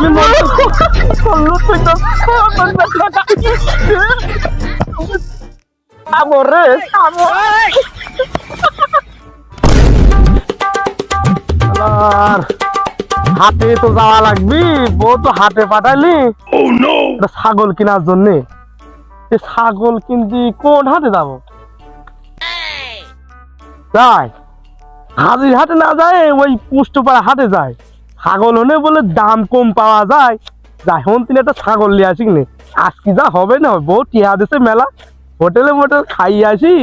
আমি তো রে খাব হাটে তো যাওয়া লাগবি বউ তো হাটে পাঠালি। ছাগল কেনার জন্য। ছাগল কিনতি কোন হাতে যাব? যাই হাজির হাটে না যায় ওই পুষ্টপাড়া হাটে যায়। ছাগল হলে বলে দাম কম পাওয়া যায়। যাই হন তিনি একটা ছাগল নিয়ে আসি নে আজকে যা হবে না বউ টিয়া দেশে মেলা। হোটেলে মোটেল খাইয়ে আসি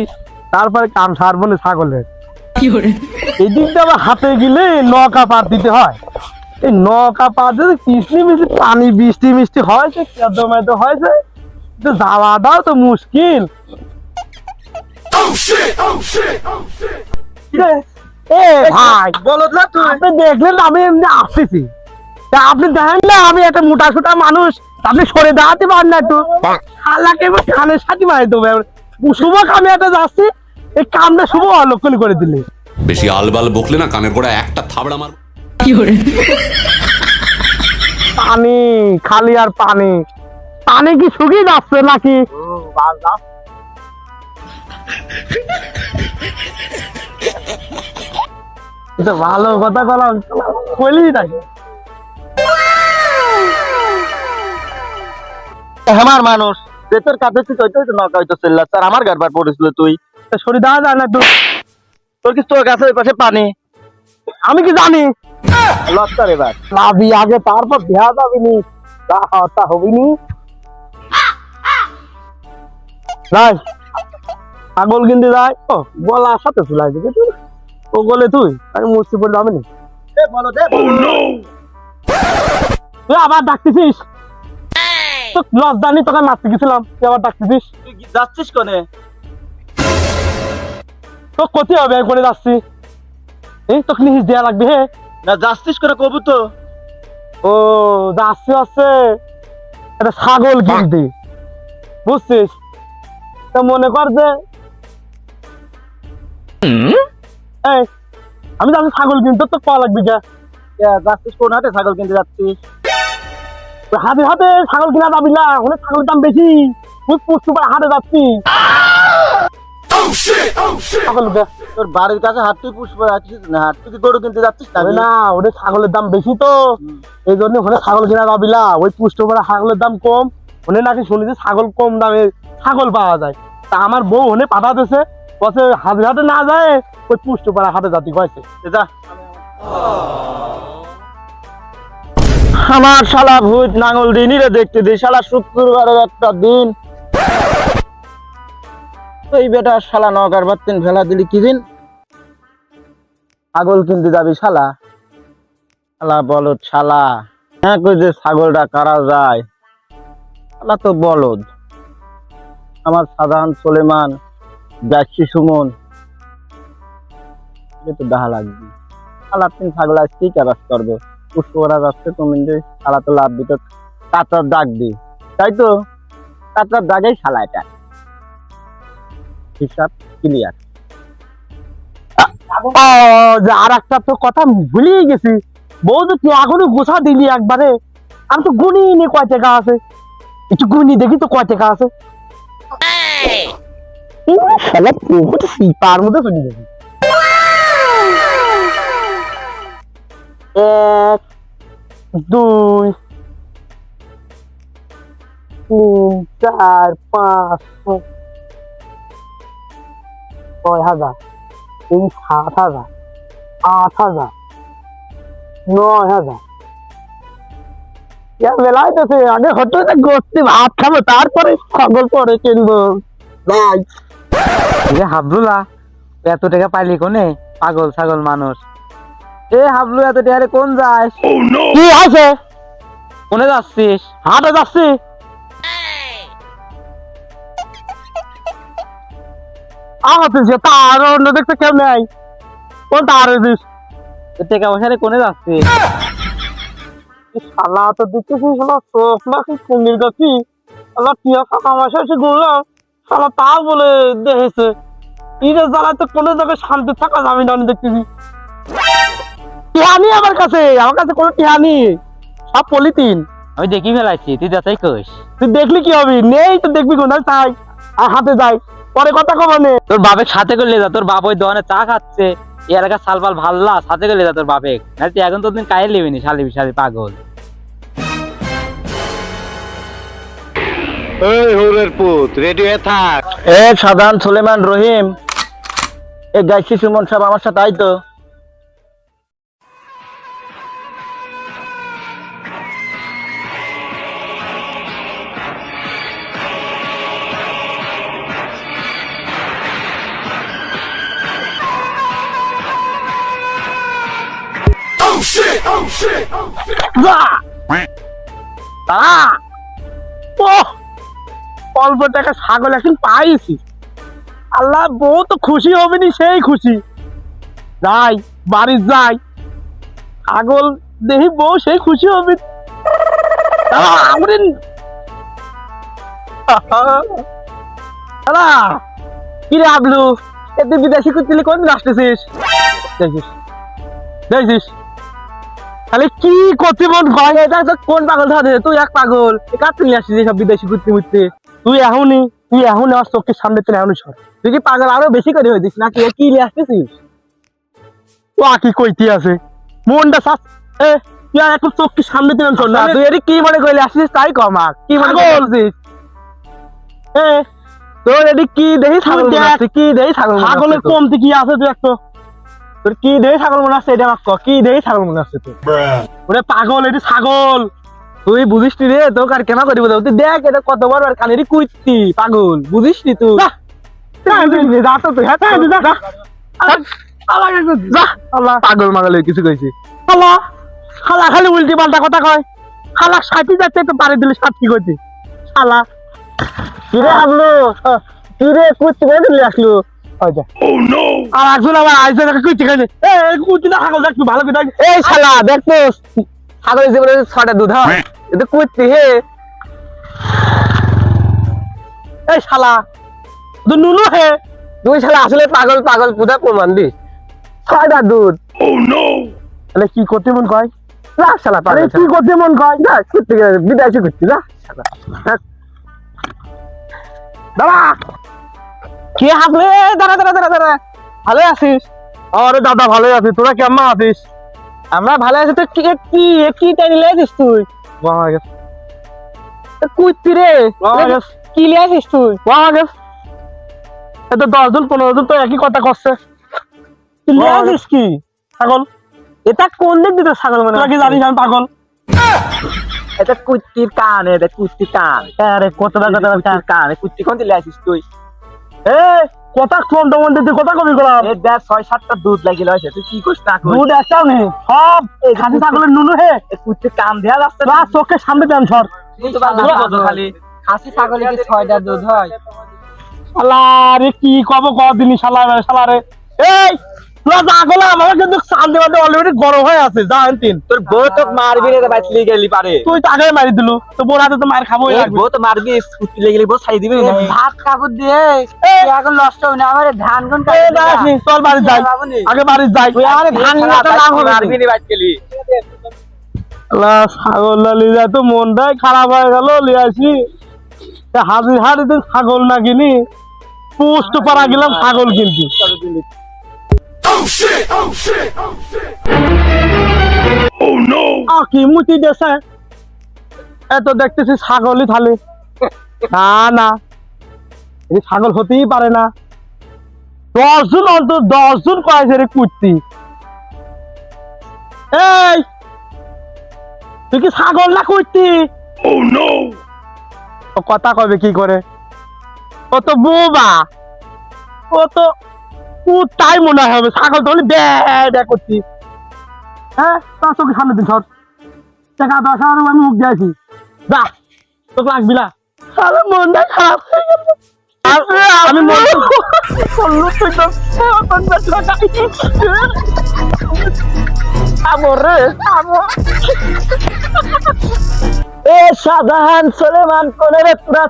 তারপরে কাম সারবো না ছাগলের। আবার হাতে গেলে নৌকা পার দিতে হয়। এই নৌকা পার দিতে কিস্তি মিষ্টি পানি বৃষ্টি মিষ্টি হয়েছে কেদ মেদ হয়েছে তো যাওয়াটাও তো মুশকিল। কিরে? এ ভাই না তুই? আপনি দেখলেন আমি এমনি আসতেছি। তা আপনি দেখেন না আমি একটা মোটা সোটা মানুষ আপনি সরে দাঁড়াতে পারেন না একটু। খালাকে এবার কানের সাথে মারি দেবো। শুভ কামে একটা যাচ্ছি এই কামটা শুভ অলক্ষণ করে দিলে। বেশি আলবাল বকলে না কানের গোড়া একটা থাবড়া মার। পানি খালি আর পানি। পানি কি শুকিয়ে যাচ্ছে নাকি? এটা ভালো কথা বলা কইলি নাকি আমার মানুষ যে তোর কাছে তুই হইতো হইতো নৌকা হইতো চিল্লাস আর আমার গাড়বার পড়েছিল তুই। তা দাঁড়া যায় না একটু তোর কি তোর কাছে ওই পাশে পানি? আমি কি জানি? লস্কার এবার লাভি আগে তারপর দেয়া যাবে নি তা তা হবি নি ছাগল কিনতে যাই। ও গলার সাথে চুলাই দিবি তুই। ও গলে তুই? আমি নি। এ বলো দে তুই আবার ডাকতেছিস? তো লজ্জা তোকে মারতে গেছিলাম। তুই আবার ডাকতেছিস? তুই যাচ্ছিস কোনে? তো কতি হবে আমি করে যাচ্ছি? এই তোকে নিহিস দেয়া লাগবে হে? না যাচ্ছিস কোনে কবু তো ও যাচ্ছি হচ্ছে একটা ছাগল কিনতে বুঝছিস? তা মনে কর যে এই আমি যাচ্ছি ছাগল কিনতে তো কয়া লাগবে এ, যাচ্ছিস কোন হাটে ছাগল কিনতে যাচ্ছিস? হাতে হাতে ছাগল কিনা যাবি না ওখানে ছাগলের দাম বেশি। বুঝ পুষ্টি পাড়া হাটে যাচ্ছি। তোর বাড়ির কাছে হাট তুই পুষ্প রাখছিস না হাট তুই গরু কিনতে যাচ্ছিস না ওদের ছাগলের দাম বেশি তো। এই জন্য ওখানে ছাগল কিনা যাবি না। ওই পুষ্ট পাড়া ছাগলের দাম কম। ওখানে নাকি শুনেছি ছাগল কম দামে ছাগল পাওয়া যায়। তা আমার বউ ওখানে পাঠা দিছে বসে হাতে হাতে না যায়, ওই পুষ্ট পাড়া হাটে জাতি কয়েছে আমার শালা ভূত নাঙল দিনই রে দেখতে দিই শালা শুক্রবারের একটা দিন। এই বেটা শালা নগার বাত্তিন ফেলা দিলি কি দিন? ছাগল কিনতে যাবি শালা? শালা বলদ, শালা। হ্যাঁ কই যে ছাগলটা কারা যায়? শালা তো বলদ। আমার সাধারণ সোলেমান। যাচ্ছি সুমন। তো দেখা লাগবে। শালা তিন ছাগল আজ কি কাজ করবে। পুষ্প করা তুমি যে শালা তো লাভ দিত কাঁচার দাগ দি। তাই তো কাঁচার দাগেই শালা এটা। হিসাব ক্লিয়ার আর একটা তো কথা ভুলিয়ে গেছি। বউ তো তুই এখনই গোসা দিলি একবারে। আমি তো গুনি নি কয় টাকা আছে। একটু গুনি দেখি তো কয় টাকা আছে। শালা চলে এক দুই তিন চার পাঁচ ছয় হাজার এই সাত হাজার আট হাজার নয় হাজার ইয়া সে আগে না গোস্তি ভাত খাব তারপরে ছাগল পরে কিনবো রে হাবলুলা এত টাকা পাইলি কোনে? পাগল ছাগল মানুষ। এ হাবলু এত টাকা কোন যাস? কি আছে কোনে যাচ্ছিস? হাটে যাচ্ছি। আহতে যে তার অন্য দেখতে কেউ নেই। কোন তার দিস এ টাকা পয়সা রে কোনে যাচ্ছিস শালা তো দেখতেছি শালা চোখ নাকি কুমির গাছি শালা টিয়া মাসে এসে শালা তা বলে দেখেছে ইরে জ্বালায় তো কোনো জায়গায় শান্তি থাকা যাবে না আমি দেখতেছি। টিহানি আমার কাছে আমার কাছে কোনো টিহানি। সব পলিথিন। আমি দেখি ফেলাইছি তুই যাচাই কইস। তুই দেখলি কি হবে? নেই তো দেখবি কোথায় চাই। আর হাতে যাই। পরে কথা কমানে তোর বাপের সাথে করলে যা তোর বাপ ওই দোকানে চা খাচ্ছে। এই এলাকার সালপাল ভাল্লা সাথে করলে যা তোর বাপে তুই এখন তো দিন কায়ে লিবিনি শালি বিশালি পাগল। এই হুরের পুত রেডি হয়ে থাক। এ সাধারণ সুলেমান রহিম এ গাইছি সুমন সাহেব আমার সাথে আই তো? যা তারা ও অল্প টাকা ছাগল এখন পাইছি। আল্লাহ, বউ তো খুশি হবে নি সেই খুশি। যাই বাড়ি যাই। ছাগল দেখি বউ সেই খুশি হবে। আমরিন কি রে আবলু এতে বিদেশি কুতিলি কোন আসতেছিস? দেখছিস দেখছিস তাহলে কি করতে মন হয় এটা কোন পাগল ধরে? তুই এক পাগল। কার তুই আসছিস সব বিদেশি ঘুরতে ঘুরতে তুই এখনই তুই এখন আমার চোখের সামনে তুই এখনই সর। তুই কি পাগল আরও বেশি করে হয়েছিস নাকি? এ কি নিয়ে আসতেছিস? ও আর কি কইতে আছে? মনটা সাস এ তুই আর একটু চোখের সামনে তুই সর না। তুই এর কি মনে করলে আসছিস তাই কমাক কি মনে করছিস এ তোর এটি কি দেখি ছাগল? কি দেখি ছাগল ছাগলের কমতি কি আছে তুই একটু তোর কি দেখি ছাগল মনে আছে? এটা আমাকে ক, কি দেখি ছাগল মনে আছে তোর? ওরে পাগল এটি ছাগল! তুই বুঝিস নি রে তোকে আর কেন করিব তুই দেখ এটা কত বড় আর কানেরই কুইতি পাগল বুঝিস নি তুই যা তো তুই হ্যাঁ যা যা পাগল কিছু কইছি খালা খালি উল্টি পাল্টা কথা কয় খালা সাথী যাচ্ছে তো পারে দিলে সাথী করতে শালা কিরে আসলো কিরে কুচি করে দিলে আসলো আর একজন আবার আইসে কুচি খাইছে এ কুচি না ছাগল দেখবি ভালো করে দেখ এই শালা দেখ তো ছাগল হিসেবে ছটা দুধ হয় এটা কুচি হে। এই শালা তো নুনু হে। তুই শালা আসলে পাগল পাগল পুরা প্রমাণ দিস। ছয়টা দুধ। তাহলে কি করতে মন কয়? না শালা পাগল কি করতে মন কয়? না গেলে বিদায় করতে না হ্যাঁ। দাঁড়া কে হাসলে দাঁড়া দাঁড়া দাঁড়া দাঁড়া। ভালো আছিস? আরে দাদা ভালো আছিস তোরা কেমন আছিস? আমরা ভালো আছি তো কি কি কি টাইনি লেছিস তুই? কুইতি রে। কি লিয়াছিস তুই? এত দশ জন পনেরো জন তো একই কথা করছে। তুই লিয়াছিস কি? ছাগল। এটা কোন দিক দিতে ছাগল মানে কি জানিস আমি পাগল? এটা কুত্তির কান এটা কুত্তির কান। আরে কত টাকা কুত্তির কান। কুত্তি কোন দিলে আসিস তুই? এ কথা কোন দমন কথা কবি করলাম এ দেখ ছয় সাতটা দুধ লাগিল আছে তুই কি করছিস না দুধ একটাও নেই। সব এই খাসি ছাগলের নুনু হে। এ কাম দেয়া যাচ্ছে না। চোখের সামনে দেন সর। তুই তো বাবা বলো খালি খাসি ছাগলে কি ছয়টা দুধ হয়? শালা রে কি কব কদিনই শালা শালা রে? এই! তোরা যা গেলে আমার কিন্তু সামনে মাঝে অলরেডি গরম হয়ে আছে যা তিন তোর বউ তো মারবি রে বাইতলি গেলি পারে। তুই তো মারি দিলু তো বোন হাতে তো মার খাবোই বউ তো মারবি কুত্তি লেগে বউ ছাই দিবি। ভাত কাপড় দিয়ে এখন নষ্ট হবে না আমার ধান গুন এই যাস নি, চল বাড়ি যাই। আগে বাড়ি যাই। তুই আরে ধান নিয়ে লাভ হবে মারবি রে বাইতলি আল্লাহ ছাগল না তো মনটাই খারাপ হয়ে গেল লিয়ে আসি। তা হাজির দিন ছাগল না কিনি। পোস্ট পাড়া গেলাম ছাগল কিনতে। কি মুতি দেশে এত দেখতেছি ছাগলই থালে। না না। এই ছাগল হতেই পারে না। দশজন অন্তত দশজন কয়েছে রে কুর্তি এই! তুই কি ছাগল না কুর্তি ও কথা কবে কি করে? ও তো বোবা। ও তো ও তাই মনে হবে। ছাগল তো করছি। হ্যাঁ তার সামনে দিন সর। টাকা দশ হাজার আমি মুখ দিয়েছি যা তোকে লাগবি না। আরে মনটা খারাপ হয়ে আমি মন তুই তো আমর এ সাধারণ সলেমান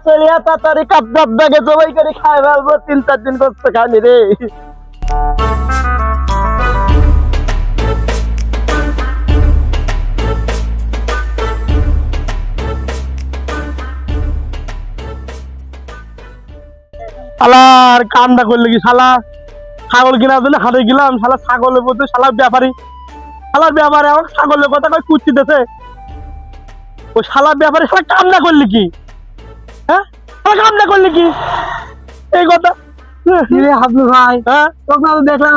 চলিয়া তাড়াতাড়ি কাপ জবাই করে খাই ফেলব তিন চার দিন করতে খাইনি রে। শালার কামটা করলে কি শালা ছাগল কিনা জন্য হাটে গেলাম শালা ছাগলের মধ্যে শালার ব্যাপারী। শালার ব্যাপারে আমার ছাগলের কথা কয় কুচি দেছে ওই শালার ব্যাপারে শালা কামনা করলি কি? হ্যাঁ? শালা কামনা করলি কি? এই কথা। কিরে হাবলু ভাই? হ্যাঁ? দেখলাম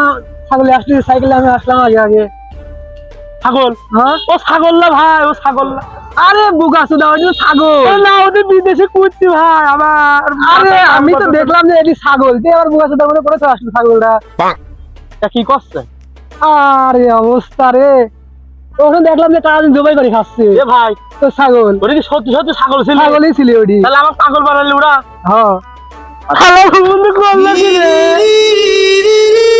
ছাগল আসলে সাইকেলে আমি আসলাম আগে আগে। ছাগল? হ্যাঁ? ও ছাগল না ভাই ও ছাগল না। আরে বুকা সুদা ওই ছাগল। না ওদের বিদেশে কুচি ভাই আমার আরে আমি তো দেখলাম যে এটি ছাগল। তুই আবার বুকা সুদা মনে করেছ আসলে ছাগলটা? তা কি করছে? আরে অবস্থা রে। ওখানে দেখলাম যে কাজ জবাই করে খাচ্ছে। এ ভাই তো ছাগল। ওটা কি সত্যি সত্যি ছাগল ছিল? ছাগলই ছিল ওটি। তাহলে আমার পাগল বানালি ওরা। হ্যাঁ। হ্যালো বন্ধু করল কি রে